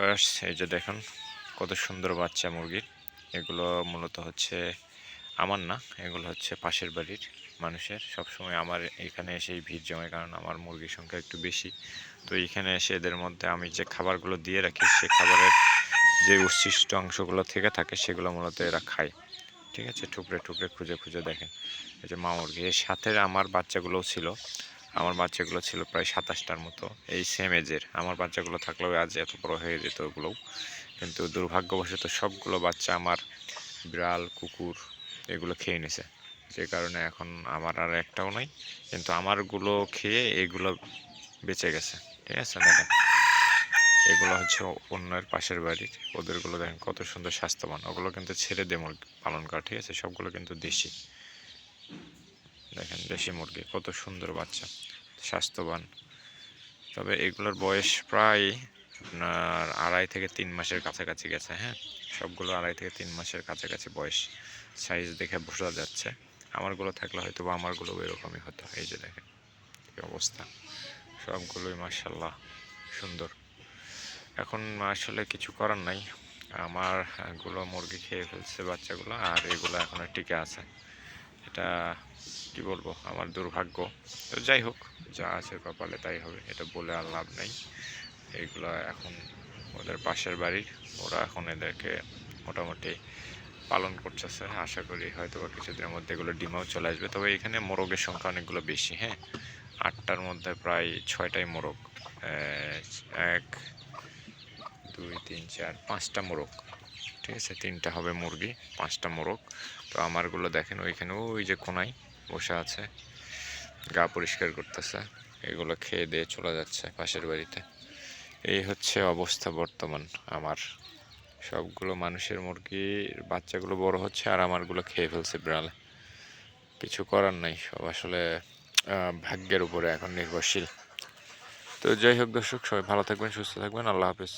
Viewers এই যে দেখুন, কত সুন্দর বাচ্চা মুরগির এগুলো মূলত হচ্ছে আমার না, এগুলো হচ্ছে পাশের বাড়ির মানুষের। সবসময় আমার এখানে এসেই ভিড় জমে, কারণ আমার মুরগির সংখ্যা একটু বেশি। তো এখানে এসে এদের মধ্যে আমি যে খাবারগুলো দিয়ে রাখি, সে খাবারের যে উচ্ছিষ্ট অংশগুলো থেকে থাকে, সেগুলো মূলত এরা খায়। ঠিক আছে? টুকরে টুকরে খুঁজে খুঁজে দেখেন। এই যে মা মুরগি, এর সাথে আমার বাচ্চাগুলোও ছিল। আমার বাচ্চাগুলো ছিল প্রায় সাতাশটার মতো। এই সেম এজের আমার বাচ্চাগুলো থাকলেও আজ এত বড় হয়ে যেত ওগুলোও। কিন্তু দুর্ভাগ্যবশত সবগুলো বাচ্চা আমার বিড়াল, কুকুর এগুলো খেয়ে নিছে। যে কারণে এখন আমার আর একটাও নাই। কিন্তু আমারগুলো খেয়ে এগুলো বেঁচে গেছে। ঠিক আছে, দেখেন। এগুলো হচ্ছে অন্যের পাশের বাড়ির। ওদেরগুলো দেখেন কত সুন্দর স্বাস্থ্যবান। ওগুলো কিন্তু ছেড়ে মুরগি পালন করা। ঠিক আছে, সবগুলো কিন্তু দেশি। দেখেন, দেশি মুরগি, কত সুন্দর বাচ্চা, স্বাস্থ্যবান। তবে এগুলোর বয়স প্রায় আপনার আড়াই থেকে তিন মাসের কাছাকাছি গেছে হ্যাঁ? সবগুলো আড়াই থেকে তিন মাসের কাছাকাছি বয়স সাইজ দেখে বোঝা যাচ্ছে। আমারগুলো থাকলে হয়তো বা আমারগুলো এরকমই হতো, এই যে দেখেন অবস্থা। সবগুলোই মার্শাল্লাহ সুন্দর। এখন আসলে কিছু করার নাই। আমারগুলো মুরগি খেয়ে ফেলছে বাচ্চাগুলো, আর এগুলো এখনও টিকে আছে। এটা কি বলব, আমার দুর্ভাগ্য। তো যাই হোক, যা আছে কপালে তাই হবে, এটা বলে আর লাভ নেই। এইগুলো এখন ওদের পাশের বাড়ির, ওরা এখন এদেরকে মোটামুটি পালন করতেছে। আশা করি হয়তো বা কিছুদিনের মধ্যে এগুলো ডিমাও চলে আসবে। তবে এখানে মোরগের সংখ্যা অনেকগুলো বেশি হ্যাঁ? আটটার মধ্যে প্রায় ছয়টাই মোরগ। এক, দুই, তিন, চার, পাঁচটা মোরগ। ঠিক আছে, তিনটা হবে মুরগি, পাঁচটা মোরগ। তো আমারগুলো দেখেন ওইখানে, ওই যে কোনায় বসে আছে, গা পরিষ্কার করতেছে, এগুলো খেয়ে দিয়ে চলে যাচ্ছে পাশের বাড়িতে। এই হচ্ছে অবস্থা বর্তমান আমার। সবগুলো মানুষের মুরগির বাচ্চাগুলো বড় হচ্ছে আর আমারগুলো খেয়ে ফেলছে বিড়ালে। কিছু করার নাই, সব আসলে ভাগ্যের উপরে এখন নির্ভরশীল। তো যাই হোক দর্শক, সবাই ভালো থাকবেন, সুস্থ থাকবেন, আল্লাহ হাফেজ।